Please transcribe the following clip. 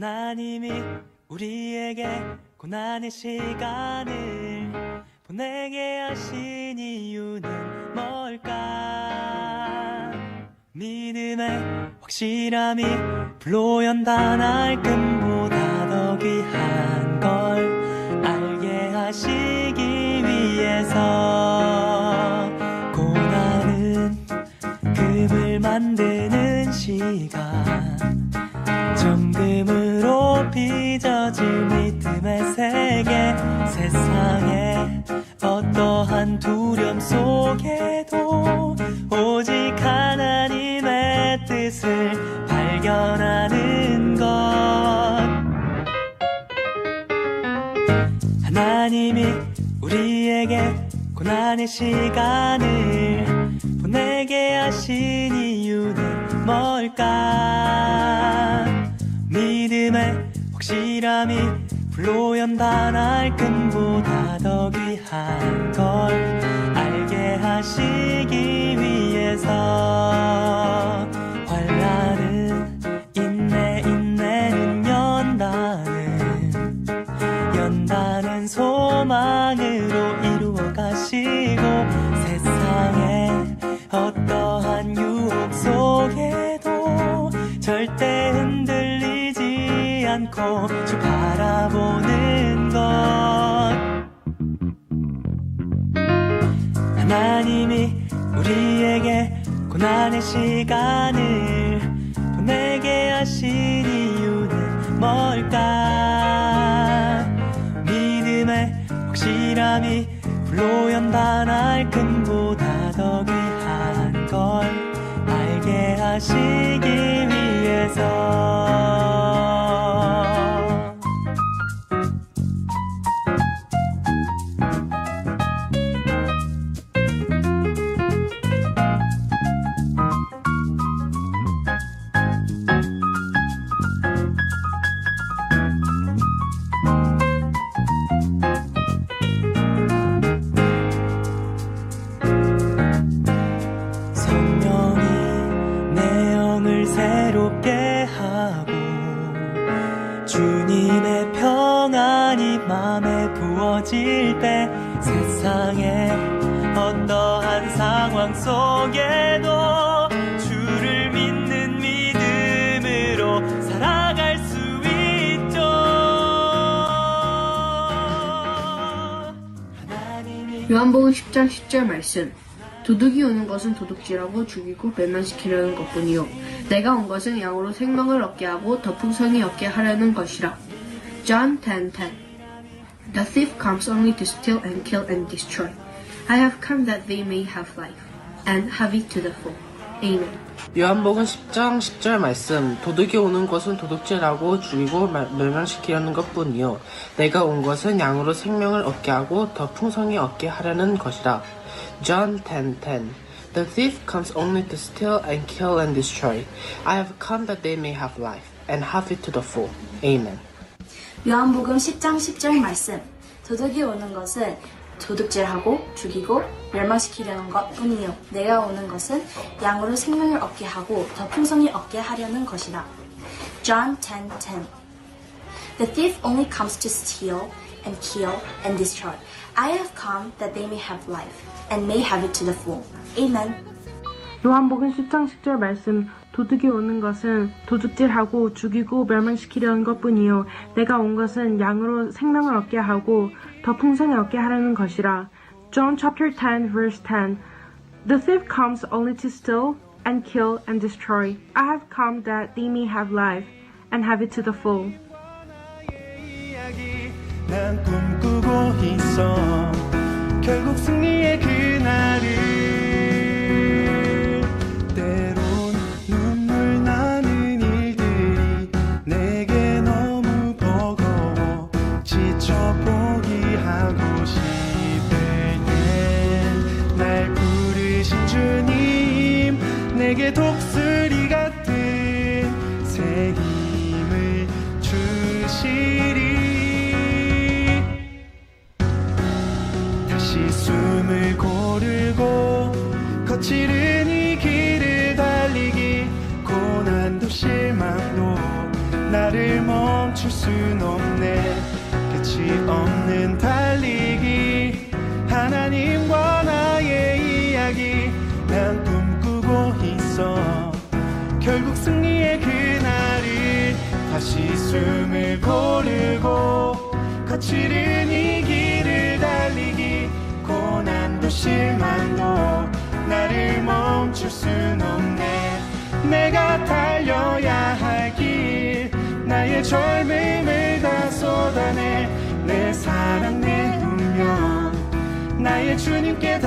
하나님이 우리에게 고난의 시간을 보내게 하신 이유는 뭘까? 믿음의 확실함이 불로 연단할 금보다 더 귀한 걸 알게 하시기 위해서 고난은 금을 만드는 시간 빚어질 믿음의 세계 세상에 어떠한 두려움 속에도 오직 하나님의 뜻을 발견하는 것 하나님이 우리에게 고난의 시간을 보내게 하신 이유는 뭘까? 확실함이 불로 연단할 금보다 더 귀한 걸 알게 하시기 위해서. 환란은 인내 인내는 연단은. 연단은 소망으로 이루어 가시고 세상에 어떠한 유혹 속에도 절대 않고 주 바라보는 것 하나님이 우리에게 고난의 시간을 보내게 하신 이유는 뭘까? 믿음의 확실함이 불로 연단할 금보다 더 귀한 걸 알게 하시기 주님의 평안이 맘에 부어질 때 세상의 어떠한 상황 속에도 주를 믿는 믿음으로 살아갈 수 있죠. 요한복음 10장 10절 말씀 도둑이 오는 것은 도둑질하고 죽이고 멸망시키려는 것뿐이요. 내가 온 것은 양으로 생명을 얻게 하고 더 풍성히 얻게 하려는 것이라. John 10:10 The thief comes only to steal and kill and destroy. I have come that they may have life and have it to the full. Amen. 요한복음 10장 10절 말씀. 도둑이 오는 것은 도둑질하고 죽이고 말- 멸망시키려는 것뿐이요. 내가 온 것은 양으로 생명을 얻게 하고 더 풍성히 얻게 하려는 것이라 John 10:10 The thief comes only to steal and kill and destroy I have come that they may have life and have it to the full Amen 요한복음 10장 10절 말씀. 도둑이 오는 것은 도둑질하고 죽이고 멸망시키려는 것 뿐이요. 내가 오는 것은 양으로 생명을 얻게 하고 더 풍성히 얻게 하려는 것이다. John 10:10 The thief only comes to steal and kill and destroy. I have come that they may have life and may have it to the full. Amen. 요한복음 10장 10절 말씀 도둑이 오는 것은 도둑질하고 죽이고 멸망시키려는 것뿐이요 내가 온 것은 양으로 생명을 얻게 하고 더 풍성히 얻게 하려는 것이라 John chapter 10 verse 10 The thief comes only to steal and kill and destroy I have come that they may have life and have it to the full 난 꿈꾸고 있어. 결국 승리의 그날을 때론 눈물 나는 일들이 내게 너무 버거워 지쳐 포기하고 싶을 때날 부르신 주님 내게 독수 마음을 고르고 거칠은 이 길을 달리기 고난도 실망도 나를 멈출 순 없네. 끝이 없는 달리기 하나님과 나의 이야기 난 꿈꾸고 있어. 결국 승리의 그날을 다시 숨을 고르고 거칠은 실망도 나를 멈출 순 없네. 내가 달려야 할 길 나의 젊음을 다 쏟아내. 내 사랑 내 운명. 나의 주님께